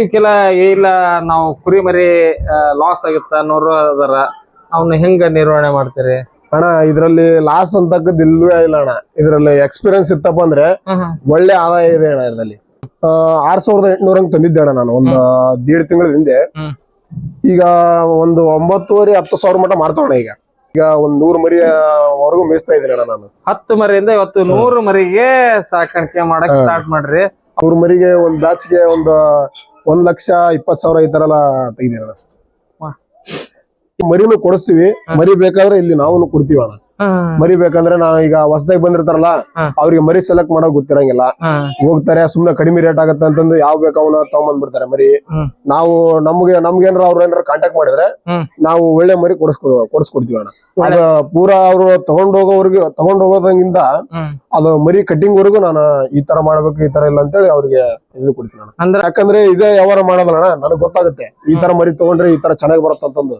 ಇವಕ್ಕೆಲ್ಲ ಇಲ್ಲ ನಾವು ಕುರಿ ಮರಿ ಲಾಸ್ ಆಗುತ್ತ ಅನ್ನೋರು ಅದರ. ಅವನ್ನ ಹೆಂಗ ನಿರ್ವಹಣೆ ಮಾಡ್ತೀರಿ? ಅಣ್ಣ ಇದ್ರಲ್ಲಿ ಲಾಸ್ ಅಂತಕ್ಕದ್ದು ಇಲ್ವೇ ಇಲ್ಲ ಅಣ್ಣ. ಇದ್ರಲ್ಲಿ ಎಕ್ಸ್ಪೀರಿಯನ್ಸ್ ಇತ್ತಪ್ಪ ಅಂದ್ರೆ ಒಳ್ಳೆ ಆದಾಯ ಇದೆ ಅಣ್ಣ ಇದ್ರಲ್ಲಿ. ಆರ್ ಸಾವಿರದ ಎಂಟ್ನೂರ ಹಂಗ್ ತಂದಿದ್ದೆ ಅಣ್ಣ ನಾನು. ಒಂದು ದೀಡ್ ತಿಂಗಳ ಹಿಂದೆ. ಈಗ ಒಂದು ಒಂಬತ್ತುವರೆ ಹತ್ತು ಸಾವಿರ ಮಟ್ಟ ಮಾಡ್ತಾವಣ ಈಗ. ಈಗ ಒಂದ್ ನೂರು ಮರಿ ವರೆಗೂ ಮೇಯಿಸ್ತಾ ಇದ್ದೀನಿ ಅಣ್ಣ ನಾನು. ಹತ್ತು ಮರಿಯಿಂದ ಇವತ್ತು ನೂರು ಮರಿಗೆ ಸಾಕಾಣಿಕೆ ಮಾಡಕ್ ಸ್ಟಾರ್ಟ್ ಮಾಡ್ರಿ. ನೂರು ಮರಿಗೆ ಒಂದ್ ಬ್ಯಾಚ್ಗೆ ಒಂದು ಒಂದ್ ಲಕ್ಷ ಇಪ್ಪತ್ ಸಾವಿರ ಈ ತರ ಎಲ್ಲ ಅಣ್ಣ. ಕೊಡಿಸ್ತೀವಿ ಮರಿ ಬೇಕಾದ್ರೆ ಇಲ್ಲಿ ನಾವು ಕೊಡ್ತೀವಿ ಅಣ್ಣ ಮರಿ ಬೇಕಂದ್ರೆ ನಾವು ಈಗ ಹೊಸದಾಗಿ ಬಂದಿರ್ತಾರಲ್ಲ. ಅವ್ರಿಗೆ ಮರಿ ಸೆಲೆಕ್ಟ್ ಮಾಡೋಕ್ ಗೊತ್ತಿರಂಗಿಲ್ಲ. ಹೋಗ್ತಾರೆ ಸುಮ್ನೆ ಕಡಿಮೆ ರೇಟ್ ಆಗತ್ತೆ ಅಂತಂದು ಯಾವ ಬೇಕು ಅವನ್ನ ತಗೊಂಬಂದ್ಬಿಡ್ತಾರೆ ಮರಿ. ನಾವು ನಮ್ಗೆ ನಮ್ಗೆ ಏನಾರ ಅವ್ರ ಏನಾರ ಕಾಂಟ್ಯಾಕ್ಟ್ ಮಾಡಿದ್ರೆ ನಾವು ಒಳ್ಳೆ ಮರಿ ಕೊಡಿಸ್ಕೊ ಕೊಡಿಸ್ಕೊಡ್ತೀವಿ ಅಣ್ಣ. ಅದ ಪೂರಾ ಅವ್ರು ತಗೊಂಡ್ ತಗೊಂಡೋಗೋದಂಗಿಂದ ತಗೊಂಡ್ ಹೋಗೋದಂಗಿಂದ ಅದು ಮರಿ ಕಟ್ಟಿಂಗ್ ವರೆಗೂ ನಾನು ಈ ತರ ಮಾಡ್ಬೇಕು ಈ ತರ ಇಲ್ಲ ಅಂತೇಳಿ ಅವ್ರಿಗೆ ಇದು ಕೊಡ್ತೀನಿ ಅಣ್ಣ. ಯಾಕಂದ್ರೆ ಇದೇ ವ್ಯವಹಾರ ಮಾಡೋದಲ್ಲ ಅಣ್ಣ ನನಗ್ ಗೊತ್ತಾಗುತ್ತೆ. ಈ ತರ ಮರಿ ತಗೊಂಡ್ರೆ ಈ ತರ ಚೆನ್ನಾಗಿ ಬರುತ್ತೆ ಅಂತಂದು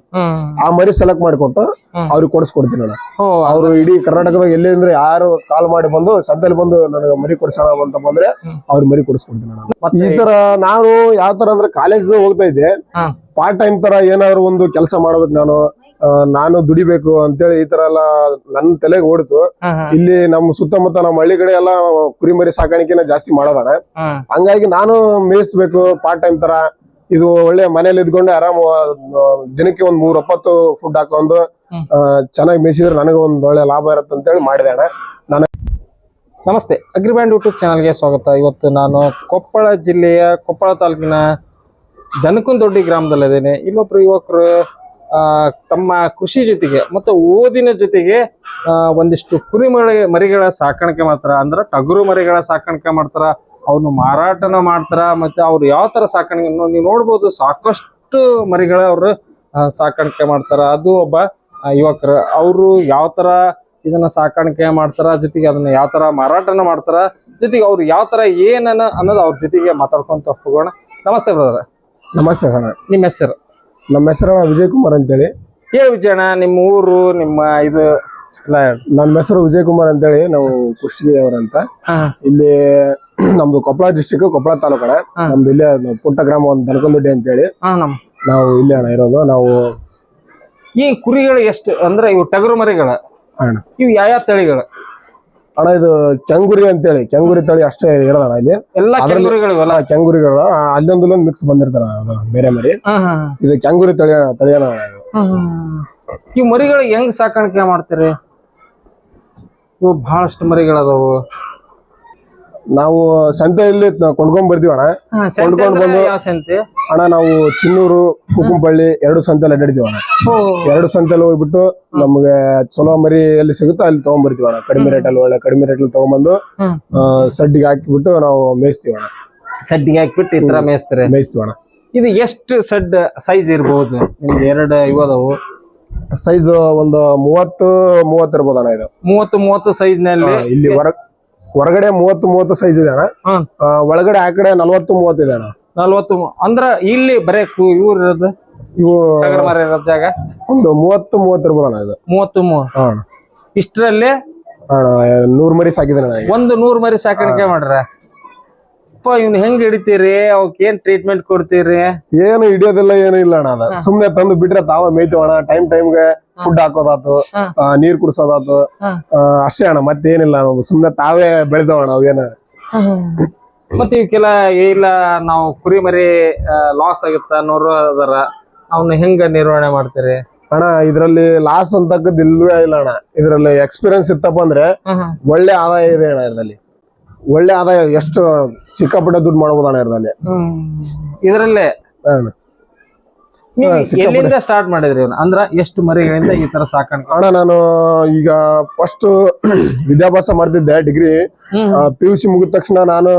ಆ ಮರಿ ಸೆಲೆಕ್ಟ್ ಮಾಡಿಕೊಟ್ಟು. ಅವ್ರಿಗೆ ಕೊಡಿಸ್ಕೊಡ್ತೀನಿ ಅಣ್ಣ. ಅವರು ಇಡೀ ಕರ್ನಾಟಕದಾಗ ಎಲ್ಲಿ ಅಂದ್ರೆ ಯಾರು ಕಾಲ್ ಮಾಡಿ ಬಂದು ಸಂತೆಲಿ ಬಂದು ನನಗೆ ಮರಿ ಕೊಡ್ಸೋಣ ಅಂತ ಬಂದ್ರೆ ಅವ್ರು ಮರಿ ಕೊಡಿಸ್ಕೊಡ್ತೀನಿ ನಾನು. ಈ ತರ ನಾನು ಯಾವ ತರ ಅಂದ್ರೆ ಕಾಲೇಜ್ ಹೋಗ್ತಾ ಇದ್ದೆ. ಪಾರ್ಟ್ ಟೈಮ್ ತರ ಏನಾದ್ರು ಒಂದು ಕೆಲಸ ಮಾಡ್ಬೇಕು ನಾನು. ನಾನು ದುಡಿಬೇಕು ಅಂತೇಳಿ ಈ ತರ ಎಲ್ಲ ನನ್ನ ತಲೆಗೆ ಓಡಿತು. ಇಲ್ಲಿ ನಮ್ಮ ಸುತ್ತಮುತ್ತ ನಮ್ಮ ಹಳ್ಳಿ ಕಡೆ ಎಲ್ಲ ಕುರಿಮರಿ ಸಾಕಾಣಿಕೆನ ಜಾಸ್ತಿ ಮಾಡೋದಾಣ ಹಂಗಾಗಿ ನಾನು ಮೇಯಿಸ್ಬೇಕು ಪಾರ್ಟ್ ಟೈಮ್ ತರ. ಇದು ಒಳ್ಳೆ ಮನೇಲಿ ಇದ್ಕೊಂಡು ಆರಾಮ ದಿನಕ್ಕೆ ಒಂದ್ ಮೂರ್ ಒಪ್ಪತ್ತು ಫುಡ್ ಹಾಕೊಂಡು. ಚೆನ್ನಾಗಿ ಮೇಯಿಸಿದ್ರೆ ನನಗೆ ಒಂದ್ ಒಳ್ಳೆ ಲಾಭ ಇರುತ್ತೆ ಅಂತೇಳಿ ಮಾಡಿದೆ ಅಣ್ಣ. ನಮಸ್ತೆ ಅಗ್ರಿಬ್ಯಾಂಡ್ ಯೂಟ್ಯೂಬ್ ಚಾನಲ್ಗೆ ಸ್ವಾಗತ. ಇವತ್ತು ನಾನು ಕೊಪ್ಪಳ ಜಿಲ್ಲೆಯ ಕೊಪ್ಪಳ ತಾಲೂಕಿನ ದನಕುಂದೊಡ್ಡಿ ಗ್ರಾಮದಲ್ಲಿದ್ದೇನೆ ಇಲ್ಲೊಬ್ರು ಯುವಕರು ಆ, ತಮ್ಮ ಕೃಷಿ ಜೊತೆಗೆ ಮತ್ತು ಓದಿನ ಜೊತೆಗೆ ಒಂದಿಷ್ಟು ಕುರಿ ಮರಿ ಮರಿಗಳ ಸಾಕಾಣಿಕೆ ಮಾಡ್ತಾರ. ಅಂದ್ರೆ ಟಗರು ಮರಿಗಳ ಸಾಕಾಣಿಕೆ ಮಾಡ್ತಾರ. ಅವನು ಮಾರಾಟನ ಮಾಡ್ತಾರ ಮತ್ತೆ ಅವ್ರು ಯಾವ ತರ ಸಾಕಾಣಿಕೆ ನೀವು ನೋಡ್ಬೋದು. ಸಾಕಷ್ಟು ಮರಿಗಳ ಅವರು ಸಾಕಾಣಿಕೆ ಮಾಡ್ತಾರ. ಅದು ಒಬ್ಬ ಯುವಕರು. ಅವರು ಯಾವ ತರ ಇದನ್ನ ಸಾಕಾಣಿಕೆ ಮಾಡ್ತಾರ ಜೊತೆಗೆ ಅದನ್ನ ಯಾವ ತರ ಮಾರಾಟನ ಮಾಡ್ತಾರ ಜೊತೆಗೆ ಅವ್ರು ಯಾವ ತರ ಏನನ್ನ ಅನ್ನೋದು ಅವ್ರ ಜೊತೆಗೆ ಮಾತಾಡ್ಕೊಂತ ಹೋಗೋಣ. ನಮಸ್ತೆ ಬ್ರದರ್. ನಮಸ್ತೆ ಸರ್. ನಿಮ್ಮ ಹೆಸರು? ನಮ್ಮ ಹೆಸರು ವಿಜಯ್ ಕುಮಾರ್ ಅಂತೇಳಿ. ಹೇಳಿ ವಿಜಯಣ ನಿಮ್ಮ ಊರು ನಿಮ್ಮ ಇದು ನನ್ನ ನಮ್ಮ ಹೆಸರು ವಿಜಯ್ ಕುಮಾರ್ ಅಂತೇಳಿ ನಾವು ಕುಷ್ಟಗಿ ಅವರಂತ. ಹಾ, ಇಲ್ಲಿ ನಮ್ದು ಕೊಪ್ಪಳ ಡಿಸ್ಟಿಕ್ ಕೊಪ್ಪಳ ತಾಲೂಕ ಅಣ್ಣ. ನಮ್ದು ಇಲ್ಲೇ ಪುಟ್ಟ ಗ್ರಾಮ ಒಂದು ದನಕೊಂದೊಡ್ಡಿ ಅಂತೇಳಿ. ಹಾ, ನಮ್. ನಾವು ಇಲ್ಲೇ ಅಣ್ಣ ಇರೋದು. ನಾವು ಈ ಕುರಿಗಳು ಎಷ್ಟು? ಅಂದ್ರೆ ಇವು ಟಗರು ಮರಿಗಳ. ಅಣ್ಣ. ಇವು ಯಾವ ತಳಿಗಳು? ಅಣ್ಣ ಇದು ಕೆಂಗುರಿ ಅಂತೇಳಿ. ಕೆಂಗುರಿ ತಳಿ ಅಷ್ಟೇ ಇರೋದಣ್ಣ ಇಲ್ಲಿ. ಎಲ್ಲ ಅದ್ರಲ್ಲಿ- ಕೆಂಗುರಿಗಳು ಇವೆಲ್ಲ ಕೆಂಗುರಿಗಳು. ಅಲ್ಲೊಂದು ಮಿಕ್ಸ್ ಬಂದಿರ್ತಾರ ಅದು ಬೇರೆ ಮರಿ. ಹಾ, ಹಾ, ಇದು ಕೆಂಗುರಿ ತಳಿ ತಳಿಯ ಇದು? ಹಾ, ಹಾ. ಇವು ಮರಿಗಳು ಹೆಂಗ್ ಸಾಕಾಣಿಕೆ ಮಾಡ್ತೀರಿ? ಇವು ಬಹಳಷ್ಟು ಮರಿಗಳದಾವು. ನಾವು ಸಂತೆಯಲ್ಲಿ ಕೊಂಡ್ಕೊಂಡ್ ಬರ್ತೀವಿ ಅಣ್ಣ. ಕೊಂಡ್ಕೊಂಡ್ ಬಂದು- ಅಣ್ಣ ನಾವು ಚಿನ್ನೂರು ಕುಕುಂಪಳ್ಳಿ ಎರಡು ಸಂತೆಲಿ ಅಡ್ಡಾಡ್ತೀವಿ ಅಣ್ಣ. ಎರಡು ಸಂತೆಲಿ ಹೋಗ್ಬಿಟ್ಟು ನಮ್ಗೆ ಚಲೋ ಮರಿ ಎಲ್ಲಿ ಸಿಗುತ್ತೋ ಅಲ್ಲಿ ತಗೊಂಡ್ಬರ್ತೀವಿ ಅಣ್ಣ. ಕಡಿಮೆ ರೇಟಲ್ಲಿ ಒಳ್ಳೆ ಕಡಿಮೆ ರೇಟಲ್ಲಿ ತಗೊಂಡ್ಬಂದು ಹ್ಮ್. ಆ, ಸಡ್ಡಿಗೆ ಹಾಕಿಬಿಟ್ಟು ನಾವು ಮೇಯಿಸ್ತೀವಿ ಅಣ್ಣ. ಸಡ್ಡಿಗೆ ಹಾಕಿಬಿಟ್ಟು ಈ ತರ ಮೇಯಿಸ್ತಾರೆ? ಮೇಯಿಸ್ತೀವಿ ಅಣ್ಣ. ಇದು ಎಷ್ಟು ಸಡ್ ಸೈಜ್ ಇರ್ಬೋದು? ನಿಮ್ಗೆ ಎರಡು ಇವದವು ಸೈಜ್ ಒಂದು ಮೂವತ್ತು ಮೂವತ್ತು ಇರ್ಬೋದು ಅಣ್ಣ ಇದು. ಮೂವತ್ತು ಮೂವತ್ತು ಸೈಜ್ನಲ್ಲಿ ಇಲ್ಲಿ ಹೊರ ಹೊರಗಡೆ ಮೂವತ್ತು ಮೂವತ್ತು ಸೈಜ್ ಇದೆ ಅಣ್ಣ. ಹ್ಮ್. ಆ, ಒಳಗಡೆ ಆ ಕಡೆ ನಲ್ವತ್ತು ಮೂವತ್ತು ಇದೆ ಅಣ್ಣ. ನಲ್ವತ್ತು ಮೂ- ಅಂದ್ರ ಇಲ್ಲಿ ಬರೇ ಕು ಇವ್ರು ಇರೋದು? ಇವು ಟಗರ್ ಮರ ಇರೋ ಜಾಗ? ಒಂದು ಮೂವತ್ತು ಮೂವತ್ತು ಇರ್ಬೋದು ಅಣ್ಣ ಇದು. ಮೂವತ್ತು ಹಾ. ಅಣ್ಣ ಇಷ್ಟರಲ್ಲಿ ಅಣ್ಣ ನೂರ್ ಮರಿ ಸಾಕಿದೆ ಅಣ್ಣ ಈಗ. ಒಂದು ನೂರ್ ಮರಿ ಸಾಕಾಣಿಕೆ ಮಾಡ್ರ. ಅಪ್ಪ ಇವ್ನ ಹೆಂಗ್ ಹಿಡಿತೀರಿ? ಅವಕ್ ಏನ್ ಟ್ರೀಟ್ಮೆಂಟ್ ಕೊಡ್ತೀರಿ? ಏನು ಹಿಡಿಯೋದಿಲ್ಲ ಏನು ಇಲ್ಲ ಅಣ್ಣ ಅದ ಸುಮ್ನೆ ತಂದು ಬಿಟ್ರೆ ತಾವ ಮೇಯ್ತೀವಣ ಅಣ್ಣ. ಟೈಮ್ ಟೈಮ್ಗೆ ಫುಡ್ ಹಾಕೋದಾತು. ಆ, ನೀರ್ ಕುಡ್ಸೋದಾತು. ಆ, ಅಷ್ಟೇ ಅಣ್ಣ ಮತ್ತೇನಿಲ್ಲ ನಾವು. ಸುಮ್ನೆ ತಾವೇ ಬೆಳೆದವಣ ಅವೇನ ಅವೇನು ಮತ್ತೆ ಇವಕ್ಕೆಲ್ಲ ಇಲ್ಲ ನಾವು ಕುರಿ ಮರಿ ಲಾಸ್ ಆಗುತ್ತ ಅನ್ನೋರು ಅದರ. ಅವನ್ನ ಹೆಂಗ ನಿರ್ವಹಣೆ ಮಾಡ್ತೀರಿ? ಅಣ್ಣ ಇದ್ರಲ್ಲಿ ಲಾಸ್ ಅಂತಕ್ಕದ್ದು ಇಲ್ವೇ ಇಲ್ಲ ಅಣ್ಣ. ಇದ್ರಲ್ಲಿ ಎಕ್ಸ್ಪೀರಿಯನ್ಸ್ ಇತ್ತಪ್ಪ ಅಂದ್ರೆ ಒಳ್ಳೆ ಆದಾಯ ಇದೆ ಅಣ್ಣ ಇದ್ರಲ್ಲಿ. ಒಳ್ಳೆ ಆದಾಯ ಎಷ್ಟು ಸಿಕ್ಕಾಪಟ್ಟೆ ದುಡ್ಡು ಮಾಡ್ಬೋದು ಅಣ್ಣ ಇದರಲ್ಲೇ. ಇದ್ರಲ್ಲೇ. ಎಲ್ಲಿಂದ ಸ್ಟಾರ್ಟ್ ಮಾಡಿದ್ರಿ ಇವ್ನ? ಅಂದ್ರ ಎಷ್ಟು ಮರಿಗಳಿಂದ ಈ ತರ ಸಾಕಾಣಿಕೆ? ಅಣ್ಣ ನಾನು ಈಗ ಫಸ್ಟ್ ವಿದ್ಯಾಭ್ಯಾಸ ಮಾಡ್ತಿದ್ದೆ degree hmm. P U C ಮುಗಿದ ತಕ್ಷಣ ನಾನು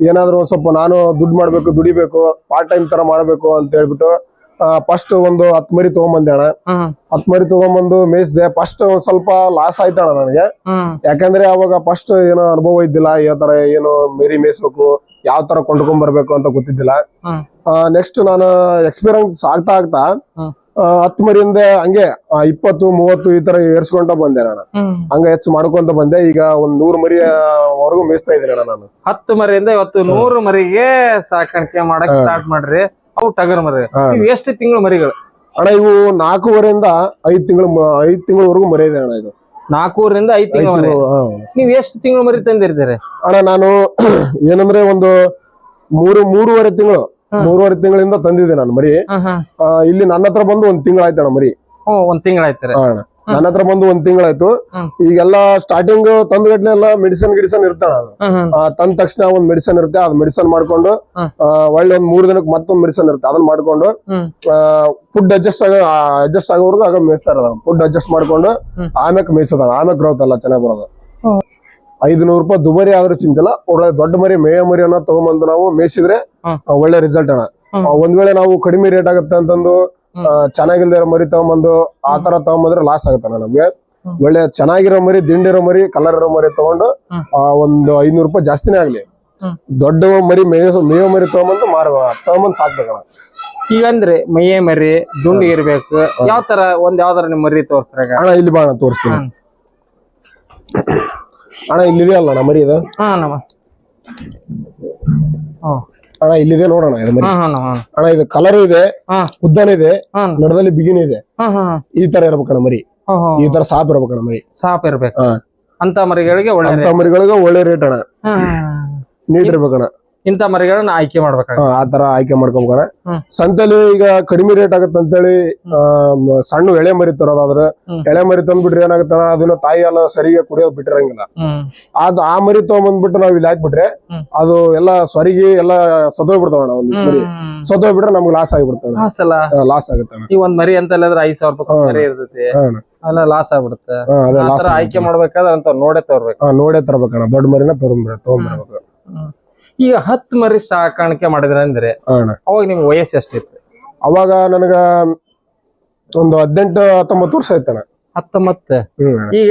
ಏನಾದ್ರು ಒಂದ್ ಸ್ವಲ್ಪ ನಾನು ದುಡ್ಡು ಮಾಡ್ಬೇಕು ದುಡಿಬೇಕು ಪಾರ್ಟ್ ಟೈಮ್ ತರ ಮಾಡ್ಬೇಕು ಅಂತ ಹೇಳ್ಬಿಟ್ಟು ಫಸ್ಟ್ ಒಂದು ಹತ್ ಮರಿ ತಗೊಂಬಂದೆ ಅಣ್ಣ. ಹತ್ತು ಮರಿ ತಗೊಂಬಂದು ಮೇಯಿಸಿದೆ ಫಸ್ಟ್ ಒಂದ್ ಸ್ವಲ್ಪ ಲಾಸ್ ಆಯ್ತಣ್ಣ ನನಗೆ. ಯಾಕಂದ್ರೆ ಅವಾಗ ಫಸ್ಟ್ ಏನೋ ಅನುಭವ ಇದ್ದಿಲ್ಲ ಯಾವ ತರ ಏನು ಮೇರಿ ಮೇಯಿಸ್ಬೇಕು ಯಾವ ತರ ಕೊಂಡ್ಕೊಂಡ್ ಬರ್ಬೇಕು ಅಂತ ಗೊತ್ತಿದ್ದಿಲ್ಲ. ನೆಕ್ಸ್ಟ್ ನಾನು ಎಕ್ಸ್ಪೀರಿಯನ್ಸ್ ಆಗ್ತಾ ಆಗ್ತಾ ಹತ್ ಮರಿಯಿಂದ ಹಂಗೆ ಇಪ್ಪತ್ತು ಮೂವತ್ತು ಈ ತರ ಏರ್ಸ್ಕೊಂತ ಬಂದೆ ಅಣ್ಣ. ಹಂಗ ಹೆಚ್ಚು ಮಾಡ್ಕೊಂತ ಬಂದೆ ಈಗ ಒಂದ್ ನೂರ್ ಮರಿ ವರೆಗೂ ಮೇಯಿಸ್ತಾ ಇದ್ದೀನಿ ಅಣ್ಣ ನಾನು. ಹತ್ತು ಮರಿಯಿಂದ ಇವತ್ತು ನೂರು ಮರಿಗೆ ಸಾಕಾಣಿಕೆ ಮಾಡಕ್ ಸ್ಟಾರ್ಟ್ ಮಾಡ್ರಿ. ಅವು ಟಗರ್ ಮರಿ. ಎಷ್ಟು ತಿಂಗಳು ಮರಿಗಳು? ಅಣ್ಣ ಇವು ನಾಲ್ಕೂವರೆಯಿಂದ ಐದ್ ತಿಂಗಳು ಐದ್ ತಿಂಗಳವರೆಗೂ ಮರಿ ಇದೆ ಅಣ್ಣ ಇದು. ನಾಲ್ಕೂವರಿಂದ ಐದ್ ಐದ್ ತಿಂಗಳು ಮರಿ ತಿಂಗಳು ಹಾ. ನೀವ್ ಎಷ್ಟು ತಿಂಗಳು ಮರಿ ತಂದಿರ್ತೀರಿ? ಅಣ್ಣ ನಾನು ಏನಂದ್ರೆ ಒಂದು ಮೂರು ಮೂರುವರೆ ತಿಂಗಳು ಹಾ. ಮೂರುವರೆ ತಿಂಗಳಿಂದ ತಂದಿದ್ದೆ ನಾನು ಮರಿ. ಆ, ಇಲ್ಲಿ ನನ್ನ ಹತ್ರ ಬಂದು ಒಂದ್ ತಿಂಗಳಾಯ್ತಣ್ಣ ಮರಿ. ಓ ಒಂದ್ ತಿಂಗಳಾಯ್ತಾರೆ. ಹಾ ಅಣ್ಣ. ನನ್ನ ಹತ್ರ ಬಂದು ಒಂದ್ ತಿಂಗಳಾಯ್ತು. ಈಗೆಲ್ಲ ಸ್ಟಾರ್ಟಿಂಗ್ ತಂದ್ಗಟ್ಲೆ ಎಲ್ಲ ಮೆಡಿಸಿನ್ ಗಿಡಿಸನ್ ಇರ್ತಾಳ ಅದು. ಆ, ತಂದ ತಕ್ಷಣ ಒಂದ್ ಮೆಡಿಸನ್ ಇರುತ್ತೆ ಅದ್ ಮೆಡಿಸನ್ ಮಾಡ್ಕೊಂಡು ಆ, ಒಳ್ಳೆ ಒಂದ್ ಮೂರ್ ದಿನಕ್ಕೆ ಮತ್ತೊಂದ್ ಮೆಡಿಸನ್ ಇರುತ್ತೆ ಅದನ್ನ ಮಾಡ್ಕೊಂಡು. ಫುಡ್ ಅಡ್ಜಸ್ಟ್ ಆಗ ಅಡ್ಜಸ್ಟ್ ಆಗೋವರೆಗೂ ಆಗ ಮೇಯಿಸ್ತಾ ಇರೋದು ಫುಡ್ ಅಡ್ಜಸ್ಟ್ ಮಾಡ್ಕೊಂಡು ಆಮೇಲೆ ಆಮ್ಯಾಕ್ ಮೇಯಿಸೋದ ಆಮ್ಯಾಕ್ ಗ್ರೋತ್ ಅಲ್ಲ ಚೆನ್ನಾಗ್ ಬರೋದು. ಹ್ಮ್. ಐದ್ನೂರು ರೂಪಾಯಿ ದುಬಾರಿ ಆದ್ರೂ ಚಿಂತಿಲ್ಲ ಒಳ್ಳೆ ದೊಡ್ಡ ಮರಿ ಮೇಯ ಮರಿ ಅನ್ನೋ ತಗೊಂಬಂದು ನಾವು ಮೇಯಿಸಿದ್ರೆ ಒಳ್ಳೆ ರಿಸಲ್ಟ್ ಅಣ್ಣ. ಒಂದ್ ವೇಳೆ ನಾವು ಕಡಿಮೆ ರೇಟ್ ಆಗುತ್ತೆ ಅಂತಂದು ಚೆನ್ನಾಗಿಲ್ದೇ ಮರಿ ತಗೊಂಬಂದು ಆ ತರ ತಗೊಂಬಂದ್ರೆ ಲಾಸ್ ಆಗುತ್ತಣ್ಣ ನಮ್ಗೆ. ಒಳ್ಳೆ ಚೆನ್ನಾಗಿರೋ ಮರಿ ದಿಂಡಿರೋ ಮರಿ ಕಲರ್ ಇರೋ ಮರಿ ತಗೊಂಡು ಒಂದು ಐನೂರು ರೂಪಾಯಿ ಜಾಸ್ತಿನೇ ಆಗ್ಲಿ. ದೊಡ್ಡ ಮರಿ ಮೇಯೋ ಮೇಯೋ ಮರಿ ತಗೊಂಬಂದು ಮಾರ ತಗೊಂಬಂದು ಸಾಕ್ಬೇಕಣ್ಣ. ಈಗಂದ್ರೆ ಮೈಯೇ ಮರಿ ದುಂಡು ಇರ್ಬೇಕು. ಯಾವ ತರ ಒಂದ್ ಯಾವ್ದಾರ ನಿಮ್ ಮರಿ ತೋರ್ಸ್ರಾಗ ಅಣ್ಣ ಇಲ್ಲಿ ಬಾ ಅಣ್ಣ ತೋರಿಸ್ತೀನಿ. ಅಣ್ಣ ಇಲ್ಲಿದೆಯಲ್ಲ ಅಣ್ಣ ಮರಿ ಇದು? ಹಾ ನಮ್ಮ. ಅಣ್ಣ ಇಲ್ಲಿದೆ ನೋಡೋಣ ಇದು ಮರಿ ಹಾ ಹಾ ನಮ್ಮ ಅಣ್ಣ ಇದು ಕಲರ್ ಇದೆ ಹಾ ಉದ್ದನ ಇದೆ ಹಾ ನಡದಲ್ಲಿ ಬಿಗಿನ ಇದೆ ಹಾ ಹಾ ಈ ತರ ಇರ್ಬೇಕಣ್ಣ ಮರಿ ಹಾ ಈ ತರ ಸಾಪ್ ಇರ್ಬೇಕಣ್ಣ ಮರಿ ಸಾಪ್ ಇರ್ಬೇಕು ಹಾ. ಅಂತ ಮರಿಗಳಿಗೆ ಒಳ್ಳೆ ಅಂತ ಮರಿಗಳಿಗೆ ಒಳ್ಳೆ ರೇಟ್ ಅಣ್ಣ ಹಾ. ನೀಟ್ ಇರ್ಬೇಕಣ್ಣ ಇಂಥ ಮರಿಗಳನ್ನ ಆಯ್ಕೆ ಮಾಡ್ಬೇಕು ಆ ತರ ಆಯ್ಕೆ ಮಾಡ್ಕೊಬೇಕಣ್ಣ. ಹ್ಮ್. ಸಂತೆಲಿ ಈಗ ಕಡಿಮೆ ರೇಟ್ ಆಗತ್ತೆ ಅಂತೇಳಿ ಸಣ್ಣ ಎಳೆ ಮರಿ ತರೋದಾದ್ರೆ ಎಳೆ ಮರಿ ತಂದ್ಬಿಟ್ರೆ ಏನಾಗುತ್ತೆ ಅದನ್ನ ತಾಯಿ ಎಲ್ಲ ಸರಿಗೆ ಕುಡಿಯೋದು ಬಿಟ್ಟಿರಂಗಿಲ್ಲ. ಅದ್ ಆ ಮರಿ ತಗೊಂಬಂದ್ಬಿಟ್ಟು ನಾವ್ ಇಲ್ಲಿ ಹಾಕ್ಬಿಟ್ರೆ. ಅದು ಎಲ್ಲ ಸ್ವರಿಗೆ ಎಲ್ಲ ಸದೋಗ್ಬಿಡ್ತಾವಣ ಒಂದ್ ಮರಿ. ಸದೋಗ್ಬಿಟ್ರೆ ನಮ್ಗೆ ಲಾಸ್ ಆಗಿಬಿಡ್ತಾವ ಲಾಸ್ ಆಗುತ್ತೆ ಈ ಒಂದ್ ಮರಿ ಅಂತ ಹೇಳಿದ್ರೆ ಐದ್ ಸಾವಿರ ರೂಪಾಯಿ. ಮರಿ ಇರ್ತೈತಿ. ಅಲ್ಲ ಲಾಸ್ ಆಗ್ಬಿಡುತ್ತೆ. ಆಯ್ಕೆ ಮಾಡ್ಬೇಕಾದ್ರೆ ಅಂತ ನೋಡೇ ತರ್ಬೇಕು. ನೋಡೇ ತರ್ಬೇಕಣ್ಣ. ದೊಡ್ಡ ಮರಿನ ತಗೊಂಡ್ಬಿಡ ತಗೊಂಡ್ಬರ್ಬೇಕು ಈಗ ಹತ್ತು ಮರಿ ಸಾಕಾಣಿಕೆ ಮಾಡಿದ್ರೆ ಅಂದ್ರೆ ಅಣ್ಣ ಅವಾಗ ನಿಮ್ಗೆ ವಯಸ್ಸು ಎಷ್ಟಿತ್ತು? ಅವಾಗ ನನಗ ಒಂದು ಹದಿನೆಂಟು ಹತ್ತೊಂಬತ್ತು ವರ್ಷ ಆಯ್ತಣ್ಣ ಹತ್ತೊಂಬತ್ತು? ಹ್ಮ್. ಈಗ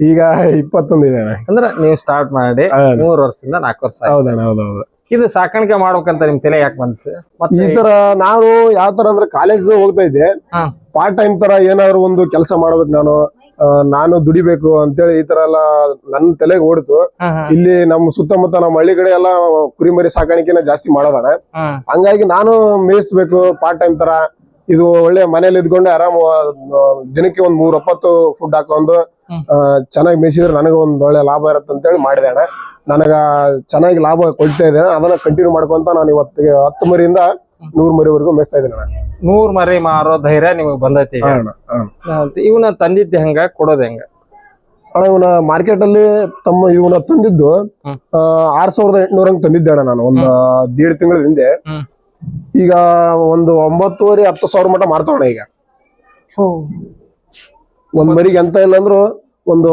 ಈಗ ಇಪ್ಪತ್ತೊಂದು ಇದೆ ಅಣ್ಣ ಅಂದ್ರೆ ನೀವು ಸ್ಟಾರ್ಟ್ ಮಾಡಿ ಹಾ ಮೂರ್ ವರ್ಷದಿಂದ ನಾಲ್ಕು ವರ್ಷ ಆಯ್ತು. ಹೌದಣ್ಣ ಹೌದೌದು ಇದು ಸಾಕಾಣಿಕೆ ಮಾಡ್ಬೇಕಂತ ನಿಮ್ ತಲೆ ಯಾಕೆ ಬಂತು? ಈ ಮತ್ತೆ ತರ ನಾನು ಯಾವ ತರ ಅಂದ್ರೆ ಕಾಲೇಜ್ ಹೋಗ್ತಾ ಇದ್ದೆ. ಹಾ. ಪಾರ್ಟ್ ಟೈಮ್ ತರ ಏನಾದ್ರು ಒಂದು ಕೆಲಸ ಮಾಡ್ಬೇಕು ನಾನು. ನಾನು ದುಡಿಬೇಕು ಅಂತೇಳಿ ಈ ತರ ಎಲ್ಲ ನನ್ನ ತಲೆಗೆ ಓಡಿತು. ಇಲ್ಲಿ ನಮ್ಮ ಸುತ್ತಮುತ್ತ ನಮ್ಮ ಹಳ್ಳಿ ಕಡೆ ಎಲ್ಲ ಕುರಿಮರಿ ಸಾಕಾಣಿಕೆನ ಜಾಸ್ತಿ ಮಾಡೋದಣ್ಣ ಹಂಗಾಗಿ ನಾನು ಮೇಯಿಸ್ಬೇಕು ಪಾರ್ಟ್ ಟೈಮ್ ತರ. ಇದು ಒಳ್ಳೆ ಮನೇಲಿ ಇದ್ಕೊಂಡು ಆರಾಮ ದಿನಕ್ಕೆ ಒಂದ್ ಮೂರ್ ಒಪ್ಪತ್ತು ಫುಡ್ ಹಾಕೊಂಡು. ಚೆನ್ನಾಗಿ ಮೇಯಿಸಿದ್ರೆ ನನಗೆ ಒಂದ್ ಒಳ್ಳೆ ಲಾಭ ಇರುತ್ತೆ ಅಂತೇಳಿ ಮಾಡಿದೆ ಅಣ್ಣ ನನಗ ಚೆನ್ನಾಗಿ ಲಾಭ ಕೊಡ್ತಾ ಇದ್ದೇನೆ. ಅದನ್ನ ಕಂಟಿನ್ಯೂ ಮಾಡ್ಕೊಂತ ನಾನು ಇವತ್ತಿಗೆ ಹತ್ತು ಮರಿಯಿಂದ ನೂರ್ ಮರಿವರೆಗೂ ಮೆಸ್ತಾ ಇದ್ದೀನಿ ಅಣ್ಣ. ನೂರ್ ಮರಿ ಮಾರೋ ಧೈರ್ಯ ನಿಮಗ್ ಬಂದೈತಿ ಈಗ ಹಾ ಅಣ್ಣ, ಹಾ. ಇವನ್ನ ತಂದಿದ್ದೆ ಹೆಂಗ ಕೊಡೋದ್ ಹೆಂಗ ಅಣ್ಣ ಇವನ ಮಾರ್ಕೆಟ್ ಅಲ್ಲಿ ತಮ್ಮ ಇವನ ತಂದಿದ್ದು ಹ್ಮ್. ಆರ್ ಸಾವಿರದ ಎಂಟ್ನೂರಂಗ್ ತಂದಿದ್ದೆ ಅಣ್ಣ ನಾನು ಒಂದ್ ದೇಡ್ ತಿಂಗಳ ಹಿಂದೆ ಹ್ಮ್. ಈಗ ಒಂದು ಒಂಬತ್ತುವರೆ ಹತ್ತು ಸಾವಿರ ಮಟ ಮಾರ್ತಾವಣ ಈಗ ಒಂದ್ ಮರಿಗೆ ಎಂತ ಇಲ್ಲ ಅಂದ್ರು ಒಂದು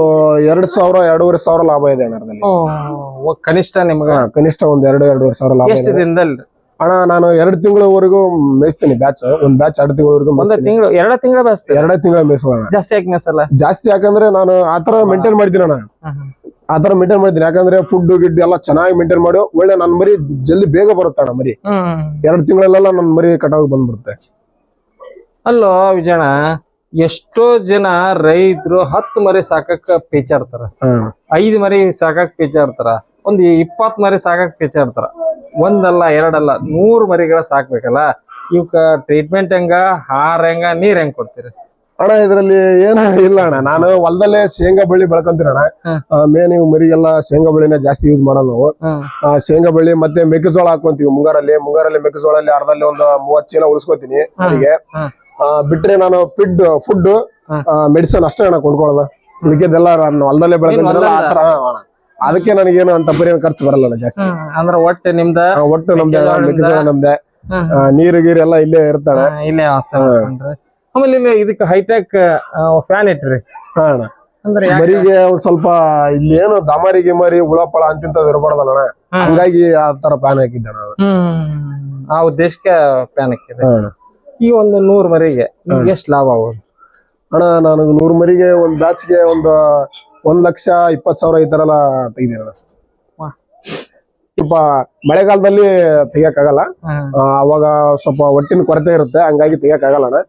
ಎರಡ್ ಸಾವಿರ ಎರಡೂವರೆ ಸಾವಿರ ಲಾಭ ಇದೆ ಅಣ್ಣ ಅದ್ರಲ್ಲಿ. ಓ, ಕನಿಷ್ಠ ನಿಮ್ಗ ಹಾ, ಕನಿಷ್ಠ ಒಂದ್ ಎರಡು ಎರಡೂವರೆ ಸಾವಿರ ಲಾಭ ಎಷ್ಟು ಇದೆ ದಿನದಲ್ಲಿ ಅಣ್ಣ ನಾನು ಎರಡು ತಿಂಗಳವರೆಗೂ ಮೇಯಿಸ್ತೀನಿ ಬ್ಯಾಚ್ ಒಂದ್ ಬ್ಯಾಚ್ ಎರಡು ತಿಂಗಳವರೆಗೂ ಒಂದ ತಿಂಗಳು ಎರಡ ತಿಂಗಳ ಎರಡೇ ತಿಂಗಳ ಮೇಯಿಸೋಣ ಜಾಸ್ತಿ ಯಾಕೆ ಮೇಸಲ್ಲ ಜಾಸ್ತಿ ಯಾಕಂದ್ರೆ ನಾನು ಆತರ ಮೇಂಟೈನ್ ಮಾಡ್ತೀನಿ ಅಣ್ಣ. ಆತರ ಮೇಂಟೈನ್ ಮಾಡ್ತೀನಿ. ಯಾಕಂದ್ರೆ ಫುಡ್ ಗಿಡ್ ಎಲ್ಲ ಚೆನ್ನಾಗಿ ಮೇಂಟೈನ್ ಮಾಡಿ. ಒಳ್ಳೆ ನನ್ ಮರಿ ಜಲ್ದಿ ಬೇಗ ಬರುತ್ತೆ ಅಣ್ಣ ಮರಿ. ಎರಡು ತಿಂಗಳಲ್ಲೆಲ್ಲ ನನ್ ಮರಿ ಕಟಾವ್ ಬಂದ್ಬಿಡುತ್ತೆ. ಅಲ್ಲೋ ವಿಜಯಣ ಎಷ್ಟೋ ಜನ ರೈತರು ಹತ್ತು ಮರಿ ಸಾಕಕ್ ಪೇಚಾಡ್ತಾರ. ಐದು ಮರಿ ಸಾಕಕ್ ಪೇಚಾಡ್ತಾರ. ಒಂದ್ ಇಪ್ಪತ್ ಮರಿ ಸಾಕಕ್ ಪೇಚಾಡ್ತಾರ. ಒಂದಲ್ಲ ಎರಡಲ್ಲ ನೂರ್ ಮರಿಗಳ ಸಾಕ್ಬೇಕಲ್ಲ? ಇವಕ್ಕ ಟ್ರೀಟ್ಮೆಂಟ್ ಹೆಂಗ ಹಾರ ಹೆಂಗ ನೀರ್ ಹೆಂಗ್ ಕೊಡ್ತೀರಿ? ಅಣ್ಣ ಇದ್ರಲ್ಲಿ ಏನ ಇಲ್ಲ ಅಣ್ಣ. ನಾನು ಹೊಲದಲ್ಲೇ ಶೇಂಗಾ ಬಳ್ಳಿ ಬೆಳ್ಕೊಂತೀನಿ ಅಣ್ಣ. ಮೇನ್ ಇವು ಮರಿಗೆಲ್ಲ ಶೇಂಗಾ ಬಳ್ಳಿನ ಜಾಸ್ತಿ ಯೂಸ್ ಮಾಡೋದು ನಾವು. ಆ, ಶೇಂಗಾ ಬಳ್ಳಿ ಮತ್ತೆ ಮೆಕ್ಕೆಜೋಳ ಹಾಕೊಂತೀವಿ ಮುಂಗಾರಲ್ಲಿ. ಮುಂಗಾರಲ್ಲಿ ಮೆಕ್ಕೆಜೋಳಲ್ಲಿ ಅರ್ಧಲ್ಲಿ ಒಂದು ಮೂವತ್ ಚೀಲ ಉಳಿಸ್ಕೊತೀನಿ ಅವರಿಗೆ ಬಿಟ್ರೆ ನಾನು ಫಿಡ್ ಫುಡ್. ಮೆಡಿಸನ್ ಅಷ್ಟೇ ಅಣ್ಣ ಕೊಂಡ್ಕೊಳ್ಳೋದು. ಉಳಿಕೆದೆಲ್ಲ ನಾನು ಹೊಲದಲ್ಲೇ ಬೆಳ್ಕೊಂತೀನಲ್ಲ ಆ ತರ ಅಣ್ಣ. ಅದಕ್ಕೆ ನನಗೇನು ಅಂತ ಬರೀ ಖರ್ಚು ಬರಲ್ಲ ಜಾಸ್ತಿ. ಅಂದ್ರೆ ಒಟ್ಟು ನಿಮ್ದ ಒಟ್ಟು ನಮ್ದೆ ಮೆಕ್ಕೆಜೋಳ ನಮ್ದೆ? ನೀರು ಗೀರು ಎಲ್ಲ ಇಲ್ಲೇ ಇರ್ತಾಳೆ. ಇಲ್ಲೇ ಆಮೇಲೆ ಇಲ್ಲಿ ಇದಕ್ಕೆ ಹೈಟೆಕ್ ಫ್ಯಾನ್ ಇಟ್ರಿ. ಮರಿಗೆ ಸ್ವಲ್ಪ ಇಲ್ಲಿ ಏನು ದಮರಿ ಗಿಮರಿ ಹುಳಪಳ ಅಂತಿಂತದ್ ಇರಬಾರ್ದಲ್ಲ ಹಂಗಾಗಿ ಆ ತರ ಪ್ಯಾನ್ ಹಾಕಿದ್ದೆ ಆ ಉದ್ದೇಶಕ್ಕೆ ಪ್ಯಾನ್ ಹಾಕಿದೆ. ಈ ಒಂದು ನೂರ್ ಮರಿಗೆ ಎಷ್ಟು ಲಾಭ ಆಗೋದು? ಅಣ್ಣ ನನಗೆ ನೂರ್ ಮರಿಗೆ ಒಂದ್ ಬ್ಯಾಚ್ಗೆ ಒಂದು ಒಂದ್ ಲಕ್ಷ ಇಪ್ಪತ್ ಸಾವಿರ ಈ ತರ ಎಲ್ಲ ಅಣ್ಣ ಸ್ವಲ್ಪ ಮಳೆಗಾಲದಲ್ಲಿ ತೆಗಿಯಕ್ಕಾಗಲ್ಲ. ಹ್ಮ್. ಆ, ಅವಾಗ ಸ್ವಲ್ಪ ಒಟ್ಟಿನ ಕೊರತೆ ಇರುತ್ತೆ ಹಂಗಾಗಿ ತೆಗಿಯಕ್ಕಾಗಲ್ಲ ಅಣ್ಣ.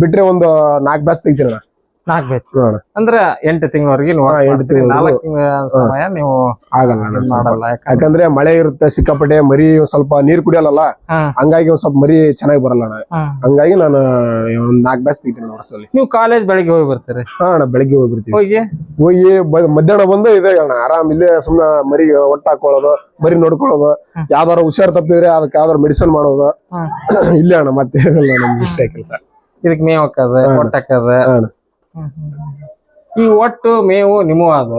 ಬಿಟ್ರೆ ಒಂದು ನಾಲ್ಕು ಬ್ಯಾಸ್ ತೆಗಿತೀನಿ ಅಣ್ಣ ನಾಲ್ಕು ಬ್ಯಾಚ್ ಅಂದ್ರೆ ಎಂಟು ತಿಂಗಳವರೆಗೆ ಎಂಟು ತಿಂಗಳ ಸಮಯ ನೀವು ಆಗಲ್ಲ. ಮಾಡಲ್ಲ. ಯಾಕಂದ್ರೆ ಮಳೆ ಇರುತ್ತೆ ಸಿಕ್ಕಾಪಟ್ಟೆ ಮರಿ ಒಂದ್ ಸ್ವಲ್ಪ ನೀರ್ ಕುಡಿಯಲ್ಲ ಹಂಗಾಗಿ ಒಂದ್ ಸ್ವಲ್ಪ ಮರಿ ಚೆನ್ನಾಗಿ ಬರಲ್ಲ ಹಂಗಾಗಿ ನಾನು ಒಂದ್ ನಾಲ್ಕು ಬ್ಯಾಸ್ ತೆಗಿತೀನಿ ವರ್ಷದಲ್ಲಿ. ನೀವು ಕಾಲೇಜ್ ಬೆಳಿಗ್ಗೆ ಹೋಗಿ ಬರ್ತೀರಿ? ಹಾ ಅಣ್ಣ ಬೆಳಿಗ್ಗೆ ಹೋಗಿ ಹೋಗಿ? ಬ- ಮಧ್ಯಾಹ್ನ ಬಂದು ಇದೆ ಅಣ್ಣ. ಆರಾಮ್ ಇಲ್ಲೇ ಸುಮ್ನೆ ಮರಿ ಒಟ್ಟ ಹಾಕೊಳ್ಳೋದು ಮರಿ ನೋಡ್ಕೊಳ್ಳೋದು. ಯಾವ್ದಾರ ಹುಷಾರ್ ತಪ್ಪಿದ್ರೆ ಅದಕ್ಕೆ ಯಾವ್ದಾರ ಮೆಡಿಸಿನ್ ಮಾಡೋದು. ಇಲ್ಲ ಅಣ್ಣ ಮತ್ತೆ ನಮ್ಗೆ ಇಷ್ಟೇ ಕೆಲಸ. ಇದಕ್ಕೆ ಮೇವ್ ಹಾಕದ ಹಾಕದ. ಅಣ್ಣ. ಈ ಒಟ್ಟು ಮೇವು ನಿಮ್ಮ ಅದು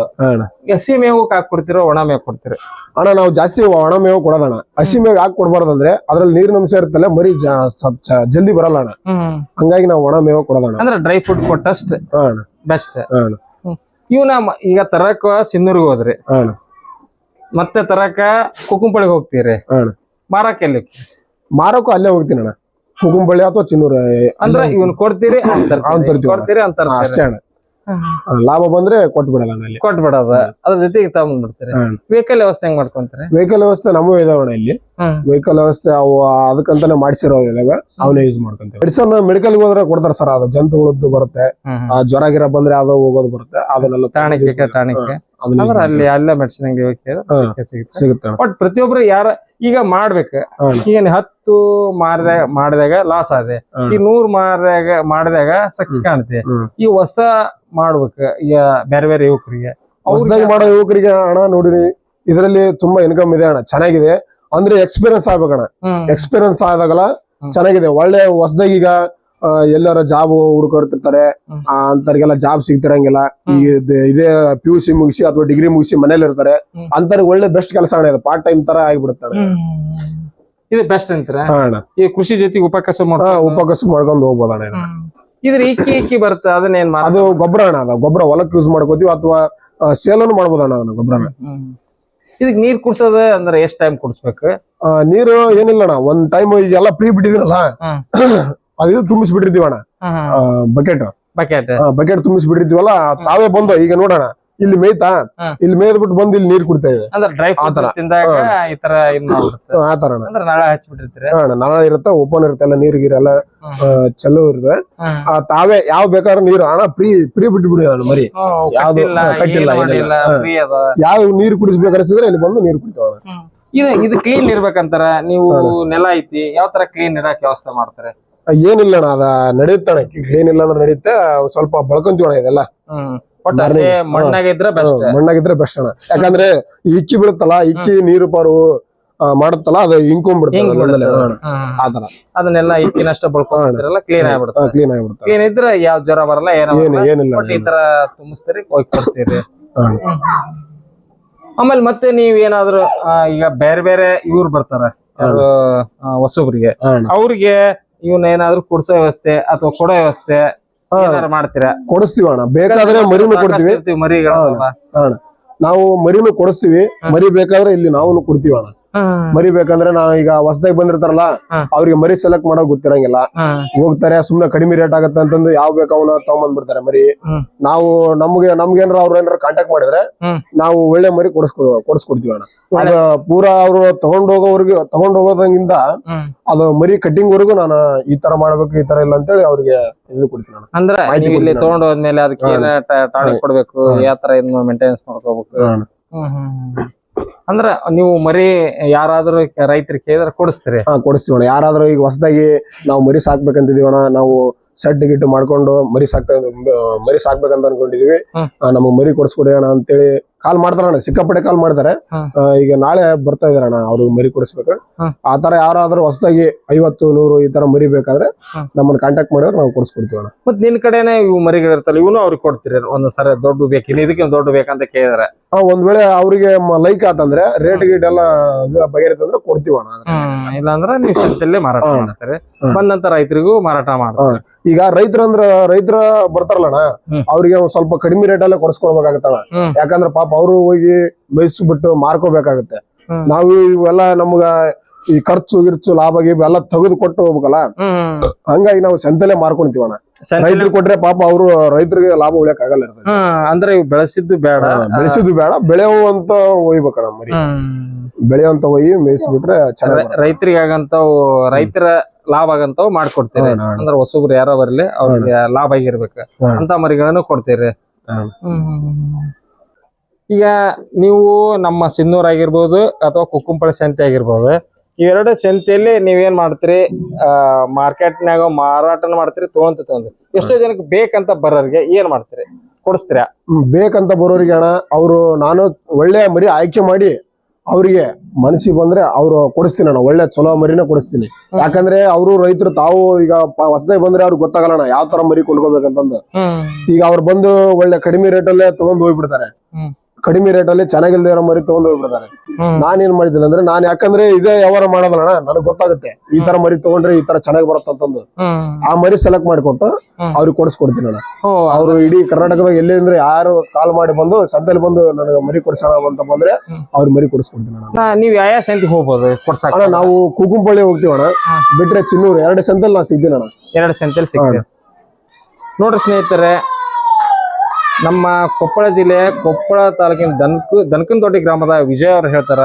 ಹಸಿ ಮೇವು ಹಾಕಿ ಕೊಡ್ತಿರೋ ಒಣ ಮೇವು ಕೊಡ್ತೀರಿ. ಅಣ್ಣ ನಾವು ಜಾಸ್ತಿ ಒಣ ಮೇವು ಕೊಡೋದಣ್ಣ. ಹಸಿ ಮೇವು ಯಾಕೆ ಕೊಡ್ಬಾರ್ದಂದ್ರೆ ಅದ್ರಲ್ಲಿ ನೀರಿನ ಅಂಶ ಇರುತ್ತಲ್ಲ ಮರಿ ಜಲ್ದಿ ಬರಲ್ಲ ಅಣ್ಣ. ಹಂಗಾಗಿ ನಾವು ಒಣ ಮೇವು ಕೊಡೋದಣ್ಣ. ಅಂದ್ರೆ ಡ್ರೈ ಫುಡ್ ಕೊಟ್ಟಷ್ಟ ಬೆಸ್ಟ್ ಇವನ ಈಗ ತರಕ ಸಿನ್ನೂರಿಗೆ ಹೋದ್ರಿ. ಅಣ್ಣ. ಮತ್ತೆ ತರಕ ಕುಕುಂಪಳಿಗೆ ಹೋಗ್ತೀರಿ. ಮಾರಕ್ಕೆ ಎಲ್ಲಿ ಮಾರಕ್ಕೂ ಅಲ್ಲೇ ಹೋಗ್ತೀನಿ ಅಣ್ಣ. ಕುಗುಂಬಳ್ಳಿ ಅಥವಾ ಚಿನ್ನೂರು ಅಂದ್ರೆ ಇವನ್ ಕೊಡ್ತೀರಿ ಅವ್ನ್ ತರ್ತೀವಿ. ಕೊಡ್ತೀರಿ ಅಂತ ಅಷ್ಟೇ ಅಣ್ಣ. ಲಾಭ ಬಂದ್ರೆ ಕೊಟ್ಬಿಡೋಣ ಬಿಡೋದ ಅಲ್ಲಿ. ಕೊಟ್ಬಿಡೋದ. ಅದ್ರ ಜೊತೆಗೆ ತಗೊಂಡ್ಬಿಡ್ತೀರಿ. ವೆಹಿಕಲ್ ವ್ಯವಸ್ಥೆ ಹೆಂಗ್ ಮಾಡ್ಕೊಂತಾರೆ? ವೆಹಿಕಲ್ ವ್ಯವಸ್ಥೆ ನಮ್ಮೂ ಇದಾವಣ ಇಲ್ಲಿ. ವೆಹಿಕಲ್ ವ್ಯವಸ್ಥೆ ಅವು ಅದಕ್ಕಂತಾನೆ ಮಾಡಿಸಿರೋ ಇದಾಗ ಅವನೇ ಯೂಸ್ ಮಾಡ್ಕೊಂತೀವಿ. ಮೆಡಿಸನ್ ಮೆಡಿಕಲ್ ಹೋದ್ರೆ ಕೊಡ್ತಾರೆ ಸರ್ ಅದು ಜಂತುಗಳದ್ದು ಬರುತ್ತೆ. ಆ ಜ್ವರ ಗಿರ ಬಂದ್ರೆ ಅದು ಹೋಗೋದು ಬರುತ್ತೆ. ಅದನ್ನೆಲ್ಲ ತಗೊಂಡು use ಟಾಣಿಕೆ ಟಾಣಿಕೆ. ಮಾಡ್ತೀವಿ. ಅದನ್ನ use ಅಂದ್ರೆ ಅಲ್ಲಿ. ಅಲ್ಲೇ ಮೆಡಿಸಿನ್ ಅಂಗಡಿ ಹೋಗಿ ಸಿಗುತ್ತೆ. ಬಟ್ ಪ್ರತಿಯೊಬ್ರು ಯಾರ ಈಗ ಮಾಡ್ಬೇಕು. ಈಗ ಹತ್ತು ಮಾರಿದಾಗ ಮಾಡಿದಾಗ ಲಾಸ್ ಆದೆ. ಈ ನೂರ್ ಮಾರಿದಾಗ ಮಾಡಿದಾಗ ಸಕ್ಸ್ ಕಾಣುತ್ತೆ. ಈ ಹೊಸ ಮಾಡ್ಬೇಕು ಈಗ ಬೇರೆ ಬೇರೆ ಯುವಕರಿಗೆ. ಹೊಸದಾಗಿ ಮಾಡೋ ಯುವಕರಿಗೆ ಹಣ ನೋಡಿರಿ ಇದರಲ್ಲಿ ತುಂಬಾ ಇನ್ಕಮ್ ಇದೆ ಅಣ್ಣ. ಚೆನ್ನಾಗಿದೆ. ಅಂದ್ರೆ ಎಕ್ಸ್ಪೀರಿಯನ್ಸ್ ಆಗ್ಬೇಕಣ್ಣ ಎಕ್ಸ್ಪೀರಿಯನ್ಸ್ ಆದಾಗಲ್ಲ ಚೆನ್ನಾಗಿದೆ. ಒಳ್ಳೆ ಹೊಸದಾಗಿ ಈಗ ಎಲ್ಲಾರ ಜಾಬ್ ಹುಡುಕರ್ತಿರ್ತಾರೆ. ಹ್ಮ್. ಅಂತವ್ರಿಗೆಲ್ಲ ಜಾಬ್ ಸಿಗ್ತಿರಂಗಿಲ್ಲ. ಹ್ಮ್. ಈಗ ಇದ್- ಇದೇ ಪಿ ಯು ಸಿ ಮುಗಿಸಿ ಅಥವಾ ಡಿಗ್ರಿ ಮುಗಿಸಿ ಮನೇಲಿ ಇರ್ತಾರೆ. ಹ್ಮ್. ಅಂತವ್ರಿಗೆ ಒಳ್ಳೆ ಬೆಸ್ಟ್ ಕೆಲಸ ಅಣ್ಣ ಇದು. ಪಾರ್ಟ್ ಟೈಮ್ ತರ ಆಗಿಬಿಡುತ್ತೆ ಅಣ್ಣ. ಇದು ಬೆಸ್ಟ್ ಅಂತೀರ? ಹಾ ಅಣ್ಣ. ಈ ಕೃಷಿ ಜೊತೆಗೆ ಉಪಕಸ ಹಾ ಮಾಡ್ಕೊಂಡು ಉಪಕಸು ಮಾಡ್ಕೊಂಡು ಹೋಗ್ಬೋದು ಅಣ್ಣ ಇದು. ಇದ್ರ ಇಕ್ಕಿ ಇಕ್ಕಿ ಬರುತ್ತೆ. ಅದನ್ನ ಏನ್ ಅದು ಗೊಬ್ಬರ ಅಣ್ಣ ಅದು ಗೊಬ್ಬರ ಹೊಲಕ್ಕೆ ಯೂಸ್ ಮಾಡ್ಕೋತೀವಿ ಅಥವಾ ಸೇಲನು ಮಾಡ್ಬೋದು ಅಣ್ಣ ಅದನ್ನ ಗೊಬ್ಬರನ. ಇದಕ್ ನೀರ್ ಕುಡ್ಸೋದ ಅಂದ್ರೆ ಎಷ್ಟ್ ಟೈಮ್ ಕುಡಿಸ್ಬೇಕು? ಆ, ನೀರು ಏನಿಲ್ಲ ಅಣ್ಣ. ಒಂದ್ ಟೈಮ್ ಈಗೆಲ್ಲ ಫ್ರೀ ಬಿಟ್ಟಿದ್ರಲ್ಲ ಹ್ಮ್. ಅದು ಅಣ್ಣ ಬಕೆಟ್ ಬಕೆಟ್ ಬಕೆಟ್ ತುಂಬಿಸ್ಬಿಟ್ಟಿರ್ತೀವಲ್ಲ ತಾವೇ ಬಂದು ಈಗ ನೋಡೋಣ ಇಲ್ಲಿ ಮೇಯ್ತಾ? ಇಲ್ಲಿ ಮೇಯ್ದ್ಬಿಟ್ಟು ಬಂದು ಇಲ್ಲಿ ನೀರ್ ಕುಡ್ತಾ ಇದೆ. ಅಂದ್ರೆ ಡ್ರೈ ಆ ಫ್ರೂಟ್ಸ್ ತರ. ತಿಂದಾಗ ಈ ತರ ಇದ್ ಆ ತರ ಅಣ್ಣ ಅಂದ್ರೆ ನಾಳೆ ಇರುತ್ತೆ ಓಪನ್ ಇರುತ್ತೆ ಎಲ್ಲ ನೀರು ಗೀರೆಲ್ಲ. ಆ, ಚಲೋ ಇರುತ್ತೆ. ಆ, ತಾವೇ ಯಾವ ಬೇಕಾದ್ರೆ ನೀರು ಅಣ್ಣ ಫ್ರೀ ಫ್ರೀ ಬಿಟ್ಟು ಬಿಡಿ ಮರಿ. ಯಾವ್ದು- ಕಟ್ಟಿಲ್ಲ ಯಾವ ನೀರು ಕುಡಿಸ್ಬೇಕನ್ಸಿದ್ರೆ ಇಲ್ಲಿ ಬಂದು ನೀರು ಕುಡಿತಾವ ಇದು ಇದು ಕ್ಲೀನ್ ಇರ್ಬೇಕಂತಾರ ನೀವು ನೆಲ ಐತಿ ಯಾವ ತರ ಕ್ಲೀನ್ ಇಡಕ್ ವ್ಯವಸ್ಥೆ ಮಾಡ್ತಾರೆ? ಆ, ಏನಿಲ್ಲ ಅಣ್ಣ ಅದ ನಡೆಯುತ್ತೆ ಏನಿಲ್ಲ ಅಂದ್ರೆ ನಡೆಯುತ್ತೆ ಸ್ವಲ್ಪ ಬಳಕೊಂತೀವಣ ಇದೆಲ್ಲ. ಹ್ಮ್. ಒಟ್ಟ ಮರಳಿಗೆ. ಹಸೆ ಮಣ್ಣಾಗ ಇದ್ರೆ ಬೆಸ್ಟ್ ಹ್ಮ್, ಮಣ್ಣಾಗಿದ್ರೆ ಬೆಸ್ಟ್ ಅಣ್ಣ. ಯಾಕಂದ್ರೆ ಇಕ್ಕಿ ಬೀಳುತ್ತಲ್ಲ ಇಕ್ಕಿ ನೀರು ಪಾರು ಮಾಡುತ್ತಲ್ಲ ಅದು ಇಂಕೊಂಡ್ಬಿಡುತ್ತೆ ಹಿಂಗ್ ಮಣ್ಣಲ್ಲಿ. ಬಿಡುತ್ತೆ. ಹಾ, ಹ್ಮ್. ಆ ತರ ಅದನ್ನೆಲ್ಲ ಇಕ್ಕಿನಷ್ಟ ಬಳ್ಕೊಂಡಿರಲ್ಲ ಕ್ಲೀನ್ ಆಗ್ಬಿಡುತ್ತೆ. ಕ್ಲೀನ್ ಆಗ್ಬಿಡುತ್ತೆ. ಕ್ಲೀನ್ ಇದ್ರೆ ಯಾವ ಜ್ವರ ಬರಲ್ಲ ಏನೋ ಏನು ಏನಿಲ್ಲ ಈ ತರ ತುಂಬಿಸ್ತೀರಿ ಹೋಗಿ ಕೊಡ್ತೀರಿ. ಆಮೇಲೆ ಮತ್ತೆ ನೀವ್ ಏನಾದ್ರು ಈಗ ಬೇರೆ ಬೇರೆ ಇವ್ರು ಬರ್ತಾರೆ. ಹೊಸಬ್ರಿಗೆ. ಅವ್ರಿಗೆ ಇವನ್ ಏನಾದ್ರು ಕೊಡ್ಸೋ ವ್ಯವಸ್ಥೆ ಅಥವಾ ಕೊಡೋ ವ್ಯವಸ್ಥೆ ಹಾ. ಮಾಡ್ತೀರಾ? ಕೊಡಿಸ್ತೀವಿ ಅಣ್ಣ. ಬೇಕಾದ್ರೆ ಮರಿನು ಕೊಡ್ತೀವಿ. ಮರಿಗಳಲ್ಲ ಅಣ್ಣ. ನಾವು ಮರಿನು ಕೊಡಿಸ್ತೀವಿ. ಮರಿ ಬೇಕಾದ್ರೆ ಇಲ್ಲಿ ನಾವು ಕೊಡ್ತೀವಿ ಅಣ್ಣ. ಮರಿ ಬೇಕಂದ್ರೆ ನಾವು ಈಗ ಹೊಸದಾಗಿ ಬಂದಿರ್ತಾರಲ್ಲ. ಅವ್ರಿಗೆ ಮರಿ ಸೆಲೆಕ್ಟ್ ಮಾಡೋಕ್ ಗೊತ್ತಿರಂಗಿಲ್ಲ. ಹೋಗ್ತಾರೆ ಸುಮ್ನೆ ಕಡಿಮೆ ರೇಟ್ ಆಗತ್ತೆ ಅಂತಂದು ಯಾವ ಬೇಕು ಅವನ್ನ ತಗೊಂಬಂದ್ಬಿಡ್ತಾರೆ ಮರಿ. ನಾವು ನಮ್ಗೆ ನಮ್ಗೆ ಏನಾರ ಅವ್ರ ಏನಾರ ಕಾಂಟ್ಯಾಕ್ಟ್ ಮಾಡಿದ್ರೆ. ನಾವು ಒಳ್ಳೆ ಮರಿ ಕೊಡಿಸ್ಕೊ ಕೊಡಿಸ್ಕೊಡ್ತೀವಿ ಅಣ್ಣ. ಅದ ಪೂರಾ ಅವ್ರು ತಗೊಂಡ್ ಹೋಗೋವ್ರಿಗೆ ತಗೊಂಡ್ ಹೋಗೋದಂಗಿಂದ ಅದು ಮರಿ ಕಟ್ಟಿಂಗ್ ವರ್ಗು ನಾನು ಈ ತರ ಮಾಡ್ಬೇಕು ಈ ತರ ಇಲ್ಲ ಅಂತೇಳಿ ಅವ್ರಿಗೆ ಇದು ಕೊಡ್ತೀನಿ ಅಂದ್ರ ಇಲ್ಲಿ ಕೊಡ್ತೀನಿ ತಗೊಂಡ್ ಹೋದ್ಮೇಲೆ ಅದಕ್ಕೆ ಕೊಡ್ಬೇಕು. ಯಾವ ತರ ಮೇಂಟೆನೆನ್ಸ್ ಮಾಡ್ಕೋಬೇಕು. ಅಂದ್ರ ನೀವು ಮರಿ ಯಾರಾದ್ರೂ ರೈತರಿಗೆ ಕೇಳಿದ್ರೆ ಕೊಡಿಸ್ತೀರಿ? ಹಾ ಕೊಡಿಸ್ತೀವಿ ಅಣ್ಣ. ಯಾರಾದ್ರೂ ಈಗ ಹೊಸದಾಗಿ ನಾವು ಮರಿ ಸಾಕ್ಬೇಕಂತಿದೀವಿ ಅಣ್ಣ. ನಾವು ಸೆಡ್ ಗಿಟ್ಟು ಮಾಡ್ಕೊಂಡು ಮರಿ ಸಾಕ್ತಾ ಮರಿ ಸಾಕ್ಬೇಕಂತ ಅನ್ಕೊಂಡಿದೀವಿ ಹ್ಮ್. ನಮಗ್ ಮರಿ ಕೊಡಿಸ್ಕೊಡಿ ಅಣ್ಣ ಅಂತೇಳಿ ಕಾಲ್ ಮಾಡ್ತಾರ ಅಣ್ಣ ಸಿಕ್ಕಾಪಟ್ಟೆ ಕಾಲ್ ಮಾಡ್ತಾರೆ ಈಗ ನಾಳೆ ಬರ್ತಾ ಇದಾರೆ ಅಣ್ಣ ಅವ್ರಿಗೆ ಮರಿ ಕೊಡಿಸ್ಬೇಕು. ಆತರ ಯಾರಾದ್ರೂ ಹೊಸದಾಗಿ ಐವತ್ತು ನೂರು ಈ ತರ ಮರಿ ಬೇಕಾದ್ರೆ. ನಮ್ಮನ್ನ ಕಾಂಟ್ಯಾಕ್ಟ್ ಮಾಡಿದ್ರೆ ನಾವು ಕೊಡಿಸ್ಕೊಡ್ತೀವಿ ಅಣ್ಣ. ಮತ್ ನಿನ್ ಕಡೆನೆ ಇವು ಮರಿಗಳಿರ್ತಲ್ಲ ಇವನು ಅವ್ರಿಗೆ ಕೊಡ್ತೀರಿ ಒಂದ್ ಸರ ದೊಡ್ಡ ಬೇಕು ಇದಕ್ಕೆ ದೊಡ್ಡ ಬೇಕಂತ ಕೇಳಿದ್ರೆ. ಒಂದ್ ವೇಳೆ ಅವ್ರಿಗೆ ಲೈಕ್ ಆತಂದ್ರೆ ರೇಟ್ ಗೀಟ್ ಎಲ್ಲ ಬಗೆಹರಿತಂದ್ರೆ ಕೊಡ್ತೀವಿ ಅಣ್ಣ ಇಲ್ಲಾಂದ್ರ ನೀವು ಸಂತೆಲ್ಲೇ ಮಾರಾಟ. ಮಾಡ್ತಾರೆ. ಬಂದಂತ ರೈತರಿಗೂ ಮಾರಾಟ ಮಾಡ್ತಾರೆ. ಈಗ ರೈತರಂದ್ರ ರೈತರ ಬರ್ತಾರಲ್ಲ ಅಣ್ಣ ಅವ್ರಿಗೆ ಸ್ವಲ್ಪ ಕಡಿಮೆ ರೇಟ್ ಅಲ್ಲೇ ಕೊಡಿಸ್ಕೊಡ್ಬೇಕಾಗತ್ತಣ್ಣ ಹ್ಮ್. ಯಾಕಂದ್ರೆ ಪಾಪ ಅವರು ಹೋಗಿ ಮೇಯಿಸ್ಬಿಟ್ಟು ಮಾರ್ಕೋಬೇಕಾಗತ್ತೆ. ನಾವು ಇವೆಲ್ಲ ನಮ್ಗ ಈ ಖರ್ಚು ಗಿರ್ಚು ಲಾಭ ಗಿಬ್ ಎಲ್ಲ ತೆಗೆದು ಕೊಟ್ಟು ಹೋಗ್ಬೇಕಲ್ಲ ಹಂಗಾಗಿ ನಾವು ಸಂತೆಲೆ ಮಾರ್ಕೊಂತೀವಣ್ಣ. ಸಂತೆ ರೈತರು ಕೊಟ್ರೆ ಪಾಪ ಅವರು ರೈತರಿಗೆ ಲಾಭ ಉಳಿಯಕ್ ಆಗಲ್ಲ ಅಂದ್ರೆ ಬೆಳೆಸಿದ್ದು ಬೇಡ. ಬೆಳೆಸಿದ್ದು ಬೇಡ. ಬೆಳೆಯುವಂತ ಒಯ್ಬೇಕಣ್ಣ ಮರಿ. ಬೆಳೆಯುವಂತ ಒಯ್ಯಿ ಮೇಯಿಸ್ಬಿಟ್ರೆ ಚೆನ್ನಾಗಿ ರೈತರಿಗೆ ಆಗಂತ ರೈತರ ಲಾಭ ಆಗಂತ ಮಾಡ್ಕೊಡ್ತೀರಿ. ಹಾ. ಅಂದ್ರೆ ಹೊಸಬ್ರು ಯಾರೋ ಬರ್ಲಿ ಅವ್ರಿಗೆ ಲಾಭ ಆಗಿರ್ಬೇಕು. ಅಂತ ಮರಿಗಳನ್ನು ಕೊಡ್ತೀರಿ. ಈಗ ನೀವು ನಮ್ಮ ಸಿನ್ನೂರ್ ಆಗಿರ್ಬೋದು ಅಥವಾ ಕುಕ್ಕುಂಪಳ ಸಂತೆ ಆಗಿರ್ಬೋದು ಇವೆರಡು ಸಂತೆಯಲ್ಲಿ ನೀವೇನ್ ಮಾಡ್ತೀರಿ ಮಾರ್ಕೆಟ್ ಮಾರ್ಕೆಟ್ನಾಗ ಮಾರಾಟನ ಮಾಡ್ತೀರಿ ತೊಗೊಂತ ತಗೊಂಡ್ ಎಷ್ಟೋ ಜನಕ್ಕೆ ಬೇಕಂತ ಬರೋರಿಗೆ ಏನ್ ಮಾಡ್ತೀರಿ? ಕೊಡಿಸ್ತೀರ? ಬೇಕಂತ ಬರೋರಿಗೆ ಅಣ್ಣ ಅವರು ನಾನು ಒಳ್ಳೆ ಮರಿ ಆಯ್ಕೆ ಮಾಡಿ ಅವರಿಗೆ ಮನಸ್ಸಿಗೆ ಬಂದ್ರೆ ಅವ್ರು ಕೊಡಿಸ್ತೀನಿ ಅಣ್ಣ ಒಳ್ಳೆ ಚಲೋ ಮರಿನ ಕೊಡಿಸ್ತೀನಿ. ಯಾಕಂದ್ರೆ ಅವರು ರೈತರು ತಾವು ಈಗ ಹೊಸದಾಗಿ ಬಂದ್ರೆ ಅವ್ರಿಗೆ ಗೊತ್ತಾಗಲ್ಲ ಯಾವ ತರ ಮರಿ ಕೊಂಡ್ಕೋಬೇಕಂತಂದು. ಈಗ ಅವ್ರು ಬಂದು ಒಳ್ಳೆ ಕಡಿಮೆ ರೇಟಲ್ಲೇ ತಗೊಂಡ್ ಹೋಗ್ಬಿಡ್ತಾರೆ. ಹ್ಮ್. ರೇಟ್ ಅಲ್ಲಿ ಚೆನ್ನಾಗಿಲ್ದೇ ಇರೋ ಮರಿ ತಗೊಂಡ್ ಹೋಗ್ಬಿಡ್ತಾರೆ. ನಾನ್ ಏನ್ ಮಾಡಿದ್ದೀನಿ ಅಂದ್ರೆ ನಾನ್ ಯಾಕಂದ್ರೆ ಇದೇ ವ್ಯವಹಾರ ಮಾಡೋದಲ್ಲ ನನಗ್ ಗೊತ್ತಾಗುತ್ತೆ. ಈ ತರ ಮರಿ ತಗೊಂಡ್ರೆ ಈ ತರ ಚೆನ್ನಾಗಿ ಬರುತ್ತೆ ಅಂತಂದು. ಆ ಮರಿ ಸೆಲೆಕ್ಟ್ ಮಾಡಿಕೊಟ್ಟು. ಅವ್ರಿಗೆ ಕೊಡಿಸ್ಕೊಡ್ತೀನಿ ಅಣ್ಣ. ಅವ್ರು ಇಡೀ ಕರ್ನಾಟಕದಾಗ ಎಲ್ಲಿ ಅಂದ್ರೆ ಯಾರು ಕಾಲ್ ಮಾಡಿ ಬಂದು ಸಂತೆಲಿ ಬಂದು ನನಗೆ ಮರಿ ಕೊಡ್ಸೋಣ ಅಂತ ಬಂದ್ರೆ. ಅವ್ರ ಮರಿ ಕೊಡಿಸ್ಕೊಡ್ತೀನಿ ಅಣ್ಣ. ನೀವ್ ಯಾವ ಸಂತಿಗೆ ಹೋಗ್ಬೋದು ಅಣ್ಣ ನಾವು ಕುಗುಂಪಳ್ಳಿ ಹೋಗ್ತೀವಿ ಅಣ್ಣ. ಬಿಟ್ರೆ ಚಿನ್ನೂರು. ಎರಡು ಸಂತೆಲಿ ನಾ ಸಿಗ್ತೀನಿ ಅಣ್ಣ. ಎರಡು ಸಂತೆಲ್ ಸಿಗ್ತೀನಿ ನೋಡ್ರಿ ಸ್ನೇಹಿತರೆ ನಮ್ಮ ಕೊಪ್ಪಳ ಜಿಲ್ಲೆ ಕೊಪ್ಪಳ ತಾಲೂಕಿನ ದನ್ಕು, ದನಕನದೊಡ್ಡಿ ಗ್ರಾಮದ ವಿಜಯ್ ಅವರು ಹೇಳ್ತಾರ,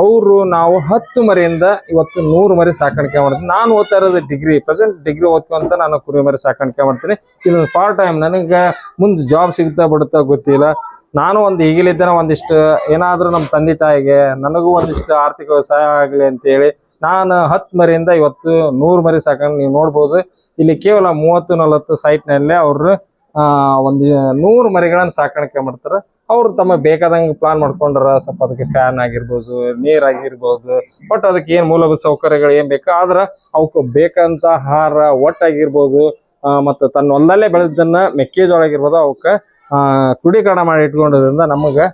ಅವರು ನಾವು ಹತ್ತು ಮರಿಯಿಂದ ಇವತ್ತು ನೂರು ಮರಿ ಸಾಕಾಣಿಕೆ ಮಾಡ್ತೀನಿ ನಾನು ಓದ್ತಾ ಇರೋದು ಡಿಗ್ರಿ ಪ್ರೆಸೆಂಟ್ ಡಿಗ್ರಿ ಓದ್ಕೊಂತ ನಾನು ಕುರಿ ಮರಿ ಸಾಕಾಣಿಕೆ ಮಾಡ್ತೀನಿ. ಇದೊಂದು ಫಾರ್ ಟೈಮ್ ನನಗೆ ಮುಂದೆ ಜಾಬ್ ಸಿಗ್ತಾ ಬಿಡುತ್ತಾ ಗೊತ್ತಿಲ್ಲ. ನಾನು ಒಂದು ಈಗಲಿದ್ದೇನೆ ಒಂದಿಷ್ಟು, ಏನಾದರೂ ನಮ್ಮ ತಂದೆ ತಾಯಿಗೆ, ನನಗೂ ಒಂದಿಷ್ಟು ಆರ್ಥಿಕ ಸಹಾಯ ಆಗಲಿ ಅಂತೇಳಿ ನಾನು ಹತ್ತು ಮರಿಯಿಂದ ಇವತ್ತು ನೂರು ಮರಿ ಸಾಕಾಣಿಕೆ ನೀವು ನೋಡ್ಬೋದು. ಇಲ್ಲಿ ಕೇವಲ ಮೂವತ್ತು ನಲವತ್ತು ಸೈಟ್ನಲ್ಲೇ ಅವರು ಒಂದು ನೂರು ಮರಿಗಳನ್ನು ಸಾಕಾಣಿಕೆ ಮಾಡ್ತಾರೆ. ಅವ್ರು ತಮ್ಮ ಬೇಕಾದಂಗೆ ಪ್ಲಾನ್ ಮಾಡ್ಕೊಂಡ್ರ ಸ್ವಲ್ಪ ಅದಕ್ಕೆ ಫ್ಯಾನ್ ಆಗಿರ್ಬೋದು ನೀರಾಗಿರ್ಬೋದು ಒಟ್ಟು ಅದಕ್ಕೆ ಏನು ಮೂಲಭೂತ ಸೌಕರ್ಯಗಳು ಏನ್ ಬೇಕು ಆದ್ರೆ ಅವಕ್ಕೆ ಬೇಕಂತ ಆಹಾರ ಒಟ್ಟಾಗಿರ್ಬೋದು ಆ, ಮತ್ತು ತನ್ನ ಹೊಲದಲ್ಲೇ ಬೆಳೆದನ್ನ ಮೆಕ್ಕೆಜೋಳ ಆಗಿರ್ಬೋದು ಅವಕ್ಕೆ ಕ್ರೋಢೀಕರಣ ಮಾಡಿ ಇಟ್ಕೊಂಡ್ರಿಂದ ನಮಗೆ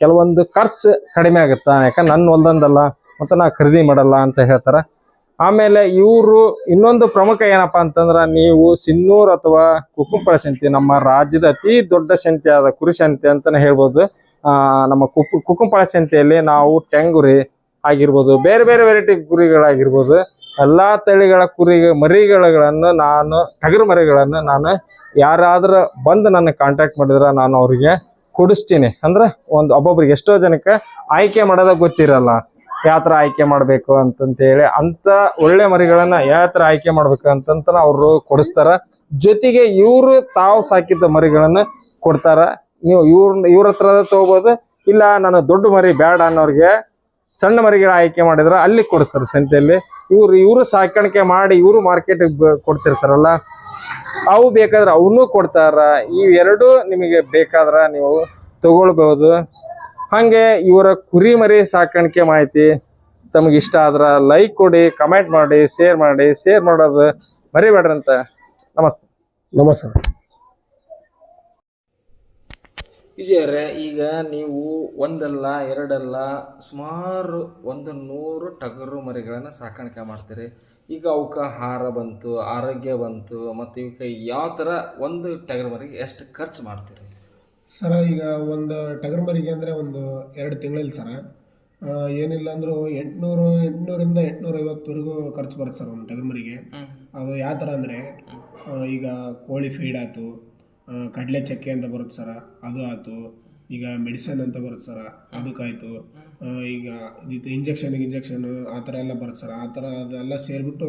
ಕೆಲವೊಂದು ಖರ್ಚು ಕಡಿಮೆ ಆಗುತ್ತಾ. ಯಾಕಂದ್ರೆ ನನ್ನ ಹೊಲ್ದಂದಲ್ಲ ಮತ್ತು ನಾ ಖರೀದಿ ಮಾಡಲ್ಲ ಅಂತ ಹೇಳ್ತಾರೆ. ಆಮೇಲೆ ಇವರು ಇನ್ನೊಂದು ಪ್ರಮುಖ ಏನಪ್ಪಾ ಅಂತಂದ್ರೆ ನೀವು ಸಿನ್ನೂರ್ ಅಥವಾ ಕುಕ್ಕುಂಪಳ ಸಂತೆ ನಮ್ಮ ರಾಜ್ಯದ ಅತಿ ದೊಡ್ಡ ಸಂತೆ ಆದ ಕುರಿ ಸಂತೆ ಅಂತಾನೆ ಹೇಳ್ಬೋದು. ನಮ್ಮ ಕುಕ್ಕು ಕುಕ್ಕುಂಪಳ ಸಂತೆಯಲ್ಲಿ ನಾವು ಟೆಂಗುರಿ ಆಗಿರ್ಬೋದು, ಬೇರೆ ಬೇರೆ ವೆರೈಟಿ ಕುರಿಗಳಾಗಿರ್ಬೋದು, ಎಲ್ಲಾ ತಳಿಗಳ ಕುರಿ ಮರಿಗಳನ್ನು ನಾನು, ಟಗರು ಮರಿಗಳನ್ನು ನಾನು ಯಾರಾದ್ರೂ ಬಂದು ನನ್ನ ಕಾಂಟ್ಯಾಕ್ಟ್ ಮಾಡಿದ್ರೆ ನಾನು ಅವರಿಗೆ ಕೊಡಿಸ್ತೀನಿ. ಅಂದ್ರೆ ಒಂದು ಒಬ್ಬೊಬ್ರಿಗೆ ಎಷ್ಟೋ ಜನಕ್ಕೆ ಆಯ್ಕೆ ಮಾಡೋದ ಗೊತ್ತಿರಲ್ಲ. ಯಾವ ಥರ ಆಯ್ಕೆ ಮಾಡಬೇಕು ಅಂತಂತೇಳಿ ಅಂತ ಒಳ್ಳೆ ಮರಿಗಳನ್ನ ಯಾವ ಆಯ್ಕೆ ಮಾಡ್ಬೇಕು ಅಂತಂತ ಅವರು ಕೊಡಿಸ್ತಾರ. ಜೊತೆಗೆ ಇವರು ತಾವು ಸಾಕಿದ್ದ ಮರಿಗಳನ್ನ ಕೊಡ್ತಾರ. ನೀವು ಇವ್ರ ಇವ್ರ ಹತ್ರ ತಗೋಬೋದು. ಇಲ್ಲ, ನಾನು ದೊಡ್ಡ ಮರಿ ಬೇಡ ಅನ್ನೋರಿಗೆ ಸಣ್ಣ ಮರಿಗಳ ಆಯ್ಕೆ ಮಾಡಿದ್ರೆ ಅಲ್ಲಿ ಕೊಡಿಸ್ತಾರೆ ಸಂತೆಯಲ್ಲಿ. ಇವ್ರು, ಇವರು ಸಾಕಾಣಿಕೆ ಮಾಡಿ ಇವರು ಮಾರ್ಕೆಟಿಗೆ ಕೊಡ್ತಿರ್ತಾರಲ್ಲ. ಅವು ಬೇಕಾದ್ರೆ ಅವನ್ನೂ ಕೊಡ್ತಾರ. ಇವೆರಡು ನಿಮಗೆ ಬೇಕಾದ್ರ ನೀವು ತಗೊಳ್ಬಹುದು ಹಾಗೆ ಇವರ ಕುರಿ ಮರಿ ಸಾಕಾಣಿಕೆ ಮಾಹಿತಿ ತಮಗೆ ಇಷ್ಟ ಆದ್ರೆ ಲೈಕ್ ಕೊಡಿ ಕಮೆಂಟ್ ಮಾಡಿ ಶೇರ್ ಮಾಡಿ ಶೇರ್ ಮಾಡೋದು ಮರಿಬೇಡ್ರಿ ಅಂತ. ನಮಸ್ತೆ. ನಮಸ್ಕಾರ ವಿಜಯರೇ ಈಗ ನೀವು ಒಂದಲ್ಲ ಎರಡಲ್ಲ ಸುಮಾರು ಒಂದು ನೂರು ಟಗರು ಮರಿಗಳನ್ನು ಸಾಕಾಣಿಕೆ ಮಾಡ್ತೀರಿ. ಈಗ ಅವಕ್ಕೆ ಆಹಾರ ಬಂತು ಆರೋಗ್ಯ ಬಂತು ಮತ್ತು ಇವಕ್ಕೆ ಯಾವ ಥರ ಒಂದು ಟಗರು ಮರಿಗೆ ಎಷ್ಟು ಖರ್ಚು ಮಾಡ್ತೀರಿ? ಸರ ಈಗ ಒಂದು ಟಗರ್ ಮರಿಗೆ ಅಂದರೆ ಒಂದು ಎರಡು ತಿಂಗಳಲ್ಲಿ ಸರ. ಏನಿಲ್ಲ ಅಂದರೂ ಎಂಟುನೂರು ಎಂಟುನೂರಿಂದ ಎಂಟುನೂರ ಐವತ್ತುವರೆಗೂ ಖರ್ಚು ಬರುತ್ತೆ ಸರ್ ಒಂದು ಟಗರ್ ಮರಿಗೆ ಅದು ಯಾವ ಥರ ಅಂದರೆ ಈಗ ಕೋಳಿ ಫೀಡ್ ಆಯ್ತು ಕಡಲೆ ಚಕ್ಕೆ ಅಂತ ಬರುತ್ತೆ ಸರ ಅದು ಆಯ್ತು ಈಗ ಮೆಡಿಸನ್ ಅಂತ ಬರುತ್ತೆ ಸರ ಅದಕ್ಕಾಯಿತು ಈಗ ಇದು ಇಂಜೆಕ್ಷನ್ ಇಂಜೆಕ್ಷನ್ ಆ ಥರ ಎಲ್ಲ ಬರುತ್ತೆ ಸರ್ ಆ ಥರ ಅದೆಲ್ಲ ಸೇರಿಬಿಟ್ಟು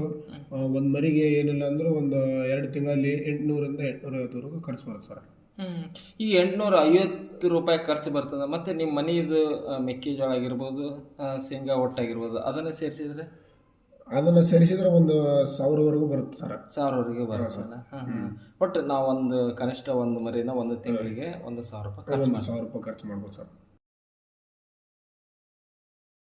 ಒಂದು ಮರಿಗೆ ಏನಿಲ್ಲ ಅಂದರೂ ಒಂದು ಎರಡು ತಿಂಗಳಲ್ಲಿ ಎಂಟುನೂರಿಂದ ಎಂಟುನೂರ ಐವತ್ತುವರೆಗೂ ಖರ್ಚು ಬರುತ್ತೆ ಸರ್. ಹ್ಮ್. ಈ ಎಂಟ್ನೂರ ಐವತ್ತು ರೂಪಾಯಿ ಖರ್ಚು ಬರ್ತದೆ. ಮತ್ತೆ ನಿಮ್ಮ ಮನೆಯದು ಆ, ಮೆಕ್ಕೆಜೋಳ ಆಗಿರ್ಬೋದು ಆ, ಶೇಂಗಾ ಒಟ್ಟಾಗಿರ್ಬೋದು ಅದನ್ನ ಸೇರಿಸಿದ್ರೆ? ಅದನ್ನು ಸೇರಿಸಿದ್ರೆ ಒಂದು ಸಾವಿರವರೆಗೂ ಬರುತ್ತೆ ಸರ್. ಸಾವಿರವರೆಗೆ ಬರುತ್ತಲ್ಲ ಹಾಂ ಹಾಂ ಒಟ್ಟು ನಾವು ಒಂದು ಕನಿಷ್ಠ ಒಂದು ಮರಿನ ಒಂದು ತಿಂಗಳಿಗೆ ಒಂದು ಸಾವಿರ ರೂಪಾಯಿ ಖರ್ಚು ಒಂದು ಮಾಡ್ತೀವಿ ಸಾವಿರ ರೂಪಾಯಿ ಖರ್ಚು ಮಾಡ್ಬೋದು ಸರ್.